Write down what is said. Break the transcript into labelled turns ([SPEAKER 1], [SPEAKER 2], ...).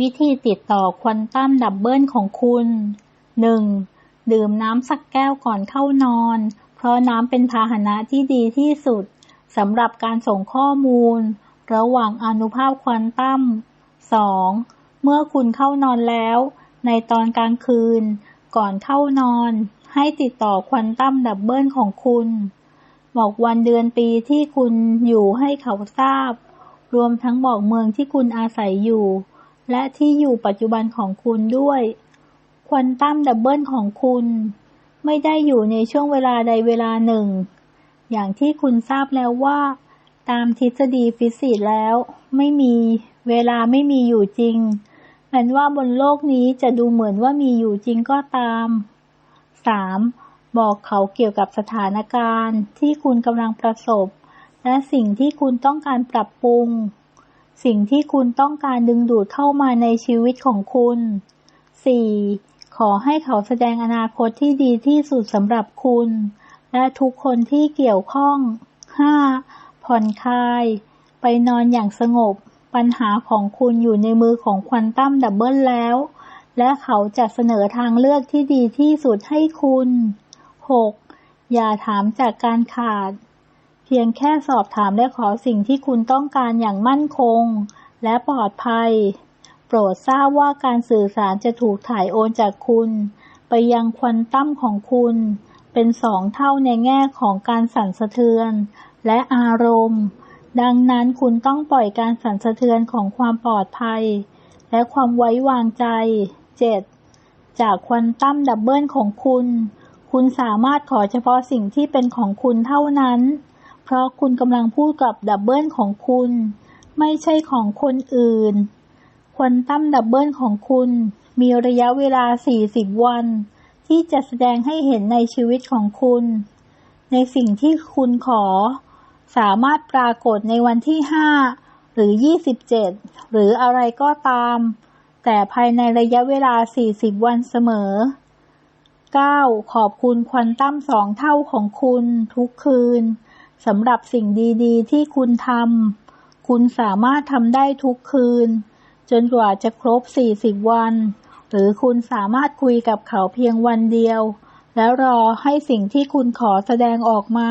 [SPEAKER 1] วิธีติดต่อควอนตัมดับเบิลของคุณ 1. ดื่มน้ำสักแก้วก่อนเข้านอน เพราะน้ำเป็นพาหนะที่ดีที่สุดสำหรับการส่งข้อมูล ระหว่างอนุภาคควอนตัม 2. เมื่อคุณเข้านอนแล้ว ในตอนกลางคืน ก่อนเข้านอน ให้ติดต่อควอนตัมดับเบิลของคุณ บอกวันเดือนปีที่คุณอยู่ให้เขาทราบ รวมทั้งบอกเมืองที่คุณอาศัยอยู่ และที่อยู่ปัจจุบันของคุณด้วย ควอนตัมดับเบิลของคุณ ไม่ได้อยู่ในช่วงเวลาใดเวลาหนึ่ง อย่างที่คุณทราบแล้วว่า ตามทฤษฎีฟิสิกส์แล้ว ไม่มีเวลาไม่มีอยู่จริงแม้ว่าบนโลกนี้จะดูเหมือนว่ามีอยู่จริงก็ตาม 3. บอกเขาเกี่ยวกับสถานการณ์ที่คุณกำลังประสบ และสิ่งที่คุณต้องการปรับปรุง สิ่งที่คุณต้องการดึงดูดเข้ามาในชีวิตของคุณ 4. ขอให้เขาแสดงอนาคตที่ดีที่สุดสำหรับคุณ และทุกคนที่เกี่ยวข้อง 5. ผ่อนคลาย ไปนอนอย่างสงบ ปัญหาของคุณอยู่ในมือของควอนตัมดับเบิลแล้ว และเขาจะเสนอทางเลือกที่ดีที่สุดให้คุณ 6. อย่าถามจากการขาด เพียงแค่สอบถามและขอสิ่งที่คุณต้องการอย่างมั่นคง และปลอดภัย โปรดทราบว่าการสื่อสารจะถูกถ่ายโอนจากคุณ ไปยังควอนตั้มของคุณ เป็นสองเท่าในแง่ของการสั่นสะเทือน และอารมณ์ ดังนั้นคุณต้องปล่อยการสั่นสะเทือนของความปลอดภัย และความไว้วางใจ 7. จากควอนตั้มดับเบิลของคุณ คุณสามารถขอเฉพาะสิ่งที่เป็นของคุณเท่านั้น เพราะคุณกำลังพูดกับดับเบิลของคุณ ไม่ใช่ของคนอื่น ควอนตัมดับเบิลของคุณมีระยะเวลา 40 วัน ที่จะแสดงให้เห็นในชีวิตของคุณ ในสิ่งที่คุณขอ สามารถปรากฏในวันที่ 5 หรือ 27 หรืออะไรก็ตาม แต่ภายในระยะเวลา 40 วันเสมอ 9. ขอบคุณควอนตัมสองเท่าของคุณทุกคืน สำหรับสิ่งดีๆ ที่คุณทำคุณสามารถทำได้ทุกคืน จนกว่าจะครบ 40 วัน หรือคุณสามารถคุยกับเขาเพียงวันเดียว แล้วรอให้สิ่งที่คุณขอแสดงออกมา